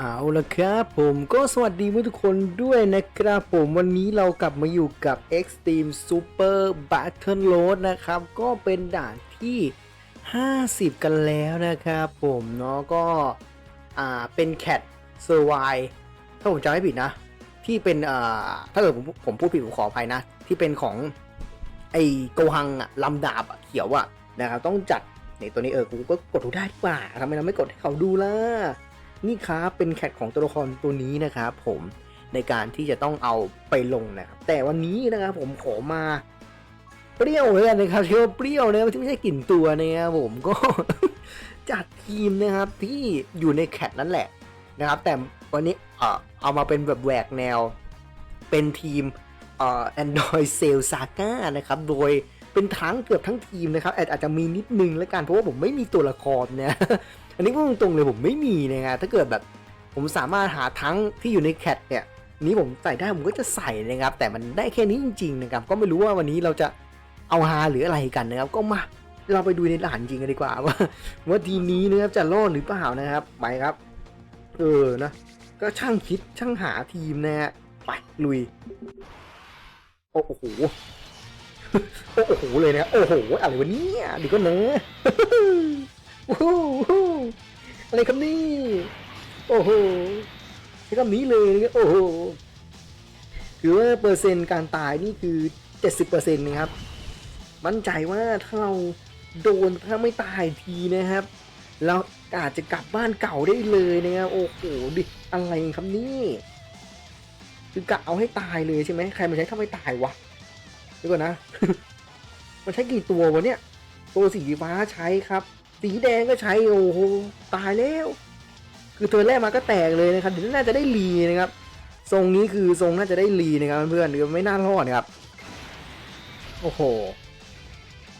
เอาละครับผมก็สวัสดีทุกคนด้วยนะครับผมวันนี้เรากลับมาอยู่กับ Extreme Super Battle Road นะครับ ก็เป็นด่านที่ 50 กันแล้วนะครับผมเนาะก็อ่าเป็น Cat Survive ถ้าผมจำไม่ผิดนะ ที่เป็นอ่าถ้าเกิดผมผมพูดผิดผมขออภัยนะ ที่เป็นของไอ้โกหังอะลำดาบอะเขียวอะนะครับต้องจัดในตัวนี้เออกูก็กดดูได้ดีกว่าทำไมเราไม่กดให้เขาดูล่ะ นี่ครับเป็นแคทของตัวละครตัวนี้นะครับผมในการที่จะต้องเอาไปลงนะครับแต่วันนี้นะครับผมขอมาเปรี้ยวเลยนะครับเชื่อว่าเปรี้ยวนะที่ไม่ใช่กลิ่นตัวนะครับผมก็จัดทีมนะครับที่อยู่ในแคทนั่นแหละนะครับ แต่วันนี้เออเอามาเป็นแบบแหวกแนว เป็นทีมเอ่อ Android Sale Saga นะครับ โดย เป็นทั้งเกือบทั้งทีมนะครับอาจอาจจะมีนิดนึงแล้วกันเพราะว่าผมไม่มีตัวละครเนี่ยอันนี้พูดตรงๆเลยผมไม่มีนะครับถ้าเกิดแบบผมสามารถหาทั้งที่อยู่ในแคทเนี่ยนี้ผมใส่ได้ผมก็จะใส่นะครับ แต่มันได้แค่นี้จริงๆนะครับก็ไม่รู้ว่าวันนี้เราจะเอาฮาหรืออะไรกันนะครับก็มาเราไปดูในด่านจริงกันดีกว่าว่าว่าทีมนี้นะครับจะรอดหรือเปล่านะครับไปครับ เออนะก็ช่างคิดช่างหาทีมนะฮะไปลุยโอ้โห โอ้โหเลยนะ โอ้โห อะไรวะเนี่ยดีก็เนอะโอ้โหอะไรครับนี่ โอ้โหใช้คำนี้เลยนะโอ้โห คือว่าเปอร์เซ็นต์การตายนี่คือ 70%นะครับ มั่นใจว่าถ้าเราโดนถ้าไม่ตายทีนะครับ เราอาจจะกลับบ้านเก่าได้เลยนะครับโอ้โหดิอะไรครับนี่ คือกะเอาให้ตายเลยใช่ไหมใครมาใช้ถ้าไม่ตายวะ เดี๋ยวก่อนนะ มันใช้กี่ตัววะเนี่ย ตัวสีฟ้าใช้ครับ สีแดงก็ใช้ โอ้โห ตายแล้ว คือตัวแรกมาก็แตกเลยนะครับเดี๋ยวน่าจะได้รีนะครับ ทรงนี้คือทรงน่าจะได้รีนะครับเพื่อนๆหรือไม่น่ารอดครับ โอ้โห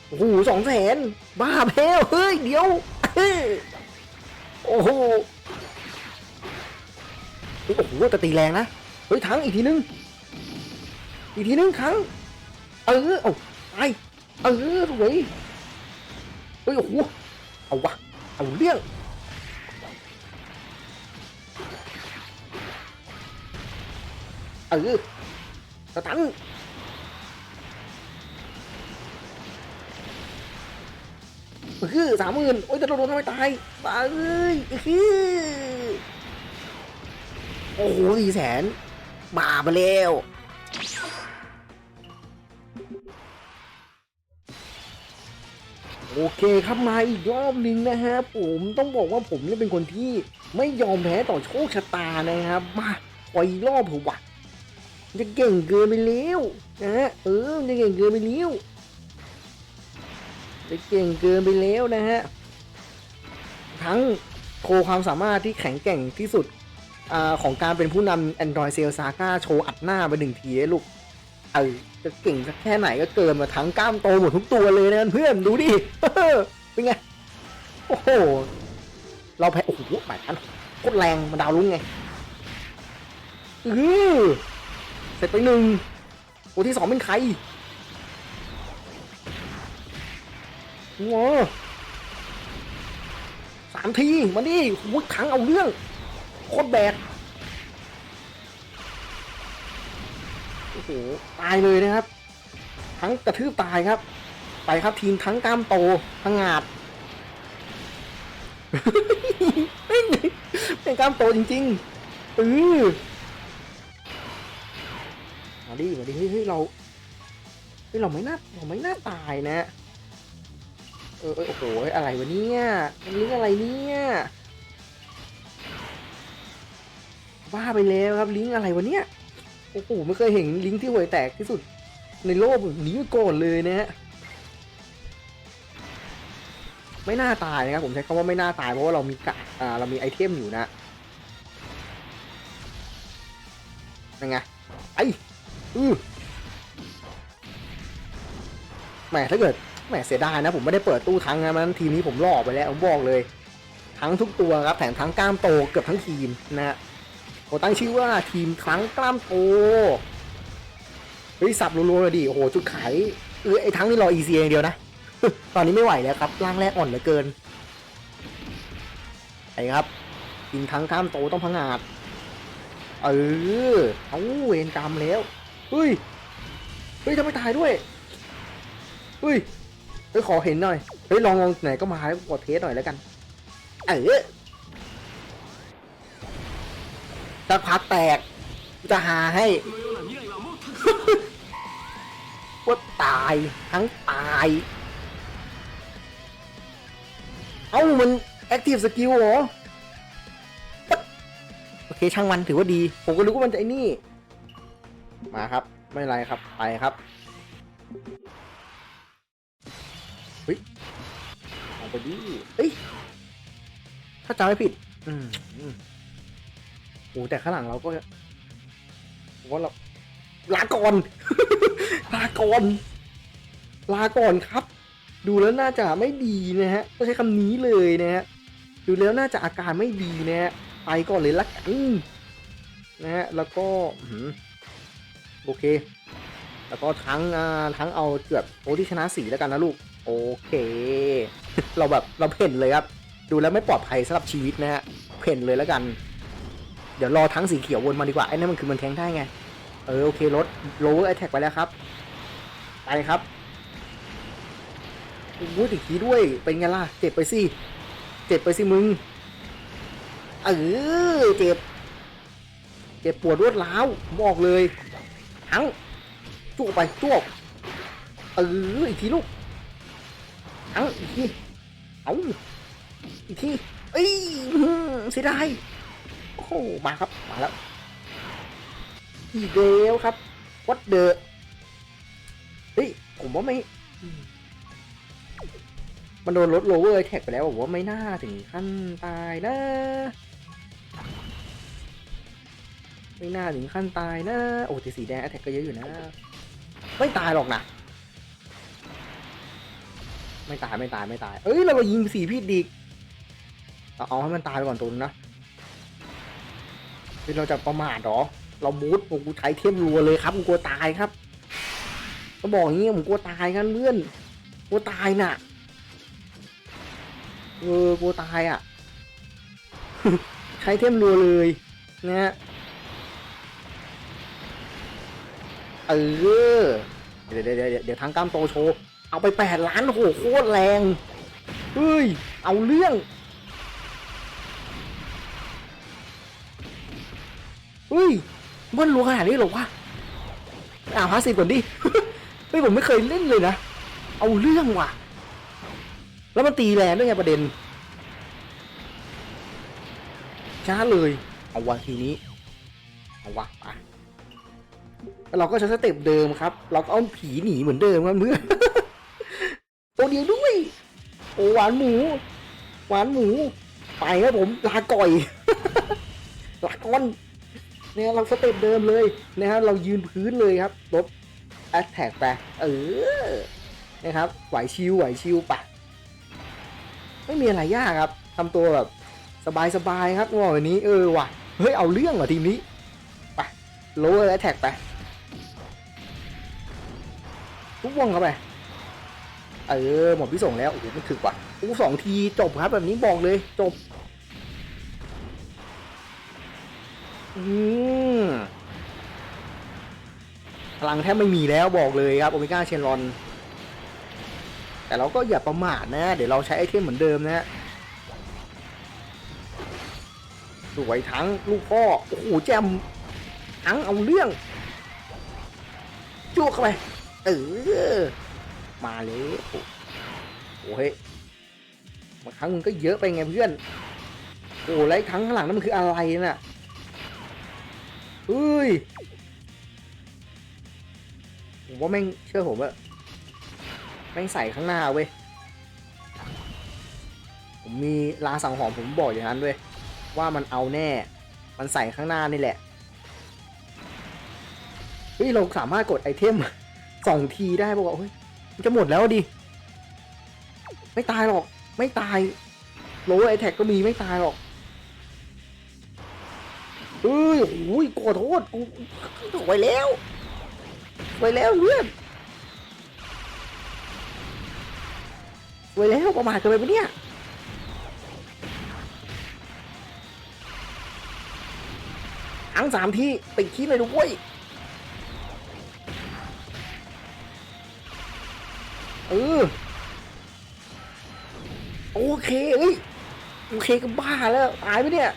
โอ้โหสองแสนบ้าแพ้วเฮ้ย เดี๋ยว โอ้โหโอ้โหแต่ตีแรงนะ เฮ้ยทั้งอีกทีนึง อีกทีนึงครั้ง เออเอาไปเออสวยเฮ้ยโอ้โหเอาวะเอาเรื่องเออสตันคือสามหมื่นโอ้ยแต่โดนทำไมตายตายเอ้ยคือโอ้โหสี่แสนบาไปแล้ว โอเคครับมาอีกรอบหนึ่งนะฮะผมต้องบอกว่าผมเนี่ยเป็นคนที่ไม่ยอมแพ้ต่อโชคชะตานะครับ มาขออีกรอบเถอะวะจะเก่งเกินไปแล้วนะฮะเออจะเก่งเกินไปแล้วจะเก่งเกินไปแล้วนะฮะทั้งโชว์ความสามารถที่แข็งแกร่งที่สุดอของการเป็นผู้นำ Android Sales Saga โชว์อัดหน้าไปหนึ่งทีให้ลูก เออจะเก่งสักแค่ไหนก็เกินมาทั้งกล้ามโตหมดทุกตัวเลยนะเพื่อนดูดิเป็นไงโอ้โหเราแพ้โอ้โหหมายอันโคตรแรงมาดาวลุ้งไงอือเสร็จไปหนึ่งตัวที่สองเป็นใครงอสามทีมาดิหูขังเอาเรื่องโคตรแบก หตายเลยนะครับ ทั้งกระทืบตายครับ ไปครับทีมทั้งกล้ามโตทั้งงาดเป็นกล้ามโตจริงๆเออมาดิมาดิเฮ้ยเฮ้ยเราเฮ้ยเราไม่น่าเราไม่น่าตายนะ เออโอ้โหอะไรวะเนี่ยมันลิงอะไรเนี่ยบ้าไปแล้วครับลิงอะไรวะเนี่ย โอ้โหไม่เคยเห็นลิงที่ห่วยแตกที่สุด ในโลกแบบนี้มาก่อนเลยนะฮะไม่น่าตายนะครับผมใช้คำว่าไม่น่าตายเพราะว่าเรามีกะอ่าเรามีไอเทมอยู่นะยังไงไออือแหมถ้าเกิดแหมเสียดายนะผมไม่ได้เปิดตู้ทั้งนะมันทีมนี้ผมหลอกไปแล้วผมบอกเลย ทั้งทุกตัวครับแถมทั้งกล้ามโตเกือบทั้งทีมนะฮะ ผมตั้งชื่อว่าทีมทั้งกล้ามโตเฮ้ยสับรัวๆเลยดิโอ้โหจุดขายเออไอ้ทั้งนี่รอ EC อย่างเดียวนะ ตอนนี้ไม่ไหวแล้วครับร่างแรกอ่อนเหลือเกินไอ้ครับยิงทั้งข้ามโตต้องพังงาดเออเอาเวรกรรมแล้วเฮ้ยเฮ้ยทำไมตายด้วยเฮ้ยเฮ้ยขอเห็นหน่อยเฮ้ยลองลองไหนก็มาแล้วกดเทสหน่อยแล้วกันเออ สักพักแตกจะหาให้ ว่าตายทั้งตาย เอ้ามัน Active Skill เหรอ โอเคช่างมันถือว่าดี ผมก็รู้ว่ามันจะไอ้นี่ มาครับ ไม่เป็นไรครับ ไปครับเฮ้ยเอาไปดิเอ้ย ถ้าจำไม่ผิด อืม โอ้แต่ข้างหลังเราก็ผมว่าเราลาก่อน ลาก่อน ลาก่อนครับ ดูแล้วน่าจะไม่ดีนะฮะต้องใช้คำนี้เลยนะฮะดูแล้วน่าจะอาการไม่ดีนะฮะไปก่อนเลยละกันนะฮะแล้วก็โอเค แล้วก็ทั้งอ่าทั้งเอาแบบโอ้ที่ชนะสีแล้วกันนะลูก โอเค เราแบบเราเพ่นเลยครับ ดูแล้วไม่ปลอดภัยสำหรับชีวิตนะฮะเพ่นเลยแล้วกัน เดี๋ยวรอทั้งสีเขียววนมาดีกว่า ไอ้นั่นมันคือมันแทงได้ไง เออ โอเคลด lower attack ไปแล้วครับไปครับโอ้ยอีกทีด้วย เป็นไงล่ะ เจ็บไปสิ เจ็บไปสิมึง เออ เจ็บ เจ็บปวดรวดร้าวบอกเลยทั้งจ้วกไปจ้วกเออ อีกทีลูกทั้งอีกที เอาอีกที เอ้ยเสียดาย โอ้โหมาครับ มาแล้ว อีกแล้วครับวัดเดอเฮ้ย ผมว่าไม่ มันโดนลดโลเวอร์แท็กไปแล้วผมว่าไม่น่าถึงขั้นตายนะ ไม่น่าถึงขั้นตายนะ โอ้แต่สีแดงแท็กก็เยอะอยู่นะ ไม่ตายหรอกนะไม่ตายไม่ตายไม่ตาย เอ้ยเราก็ยิงสีพิษดีกเอาเอาให้มันตายไปก่อนตุนนะ คือเราจะประมาทหรอ เรามูดผมกูใช้เทียมรัวเลยครับผมกลัวตายครับก็บอกอย่างงี้ผมกลัวตายกันเพื่อนกลัวตายน่ะเออกลัวตายอะใช้เทียมรัวเลยนะฮะเออเดี๋ยวเดี๋ยวเดี๋ยวเดี๋ยวทางกล้ามโตโชว์เอาไปแปดล้านโหโคตรแรงเฮ้ยเอาเรื่อง เฮ้ยเบิ้ลรัวขนาดนี้เหรอวะอ่าพาสซีฟก่อนดิเฮ้ยผมไม่เคยเล่นเลยนะ เอาเรื่องว่ะ แล้วมันตีแรงด้วยไงประเด็นช้าเลย เอาวะทีนี้ เอาวะไปแล้วเราก็ใช้สเต็ปเดิมครับ เราก็เอาผีหนีเหมือนเดิมครับเพื่อนตัวเดียวด้วย โอ้หวานหมู หวานหมู ไปครับผมลาก่อยลาก่อน เนี่ยเราสเต็ปเดิมเลยนะฮะเรายืนพื้นเลยครับลบแอตแทกไปเออนะครับไหวชิวไหวชิวปะไม่มีอะไรยากครับทำตัวแบบสบายๆครับว่าวันนี้เออว่ะเฮ้ยเอาเรื่องว่ะทีมนี้ไปโลเวอร์แอตแทกไปทุกวงเข้าไปเออหมดพี่ส่งแล้วโอ้โหมันถึกว่ะอู้สองทีจบครับแบบนี้บอกเลยจบ พลังแทบไม่มีแล้วบอกเลยครับโอเมก้าเชนรอน แต่เราก็อย่าประมาทนะ เดี๋ยวเราใช้ไอเทมเหมือนเดิมนะฮะสวยทั้งลูกพ่อ โอ้โหแจมทั้งเอาเรื่องจุกเข้าไป เออ มาเลยโอ้โหเฮ้ยบางครั้งมึงก็เยอะไปไงเพื่อน โอ้ไอ้ทั้งข้างหลังนั่นมันคืออะไรน่ะ เฮ้ยผมว่าแม่งเชื่อผมว่าแม่งใส่ข้างหน้าเว้ย ผมมีลาสังหรณ์ผมบอกอย่างนั้นเว้ยว่ามันเอาแน่ มันใส่ข้างหน้านี่แหละเฮ้ยเราสามารถกดไอเทมสองทีได้บอกว่าเฮ้ยมันจะหมดแล้วดิ ไม่ตายหรอก ไม่ตายโลไอแท็กก็มีไม่ตายหรอก เอ้ยโอ้ยขอโทษกูไว้แล้วไว้แล้วเพื่อนไว้แล้วประมาทเกันไปปะเนี่ยทั้งสามที่ติดคิดเลยด้วยเออโอเคเอ้ยโอเคก็บ้าแล้วตายไปเนี่ย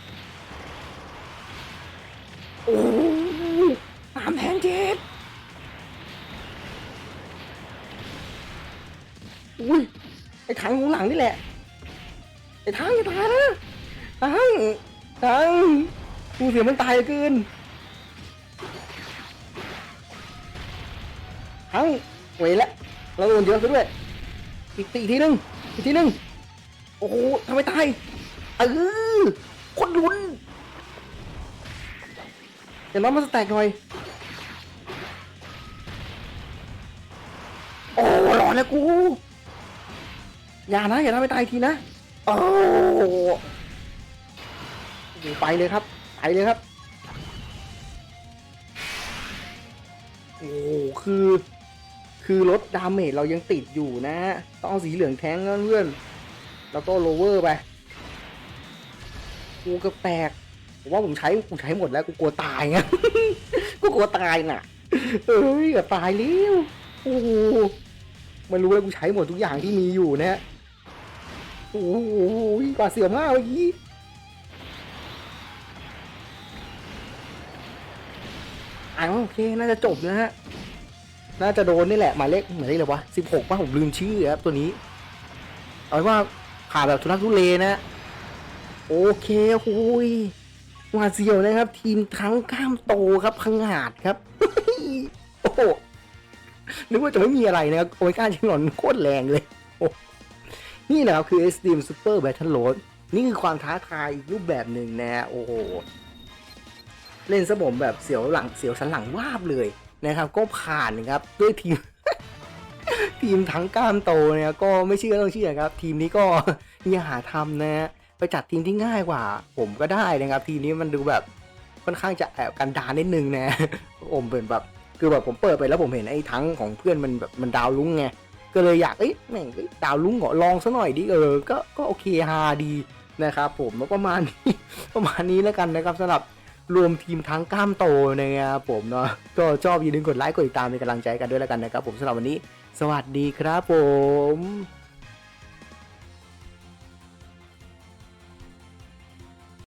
อุ้ยไอ้ถังหูหลังนี่แหละ ไอ้ถังอย่าตายนะถังถังกูเสียมันตายเกินถังเวยละเราโดนเยอะซะด้วยอีกตีทีหนึงอีกทีหนึงโอ้โหทำไมตายเออคนรุนอย่างน้อยมันสแต็กหน่อยโอ้หลอนแล้วกู อย่านะ อย่าทำให้ตายทีนะโอ้ไปเลยครับ ไปเลยครับ โอ้คือ คือลดดาเมจเรายังติดอยู่นะฮะต้องเอาสีเหลืองแทงเพื่อนแล้วก็โลเวอร์ไป กูก็แตกผมว่าผมใช้กูใช้หมดแล้วกูกลัวตายไงกูกลัวตายน่ะ เอ้ยอตายเร็วโอ้โหมันรู้แล้วกูใช้หมดทุกอย่างที่มีอยู่นะฮะ โอ้โหกว่าเสียวมากเมื่อกี้อ่าโอเค น่าจะจบนะฮะ น่าจะโดนนี่แหละหมายเลขหมายเลขอะไรวะสิบหกป่ะผมลืมชื่อครับตัวนี้ เอาเป็นว่าผ่านแบบทุลักทุเลนะ โอเคโอ้ยหวาเสียวนะครับ ทีมทั้งก้ามโตครับพังหาดครับ โอ้โหนึกว่าจะไม่มีอะไรนะครับโอเมก้าชิงหลอนโคตรแรงเลยโอ้ นี่นะครับคือ Extreme Super Battle Road นี่คือความท้าทายอีกรูปแบบหนึ่งนะโอ้โห เล่นสมมแบบเสียวหลังเสียวสันหลังวาบเลยนะครับ ก็ผ่านครับด้วยทีม ทีมทั้งกล้ามโตเนี่ยก็ไม่เชื่อต้องเชื่อครับ ทีมนี้ก็อย่าหาทำนะไปจัดทีมที่ง่ายกว่า ผมก็ได้นะครับ ทีมนี้มันดูแบบค่อนข้างจะแอบกันดารนิดนึงนะผมเป็นแบบคือแบบผมเปิดไปแล้วผมเห็นไอ้ทั้งของเพื่อนมันแบบมันดาวลุ้งไง ก็เลยอยากเอ้ยแม่งเอ้ยดาวลุ้งเหรอลองซะหน่อยดิเออก็ก็โอเคฮาดีนะครับผมแล้วประมาณนี้ประมาณนี้แล้วกันนะครับสำหรับรวมทีมทั้งกล้ามโตนะครับผมเนาะก็ชอบอย่าลืมกดไลค์กดติดตามเป็นกำลังใจกันด้วยแล้วกันนะครับผมสำหรับวันนี้ สวัสดีครับผม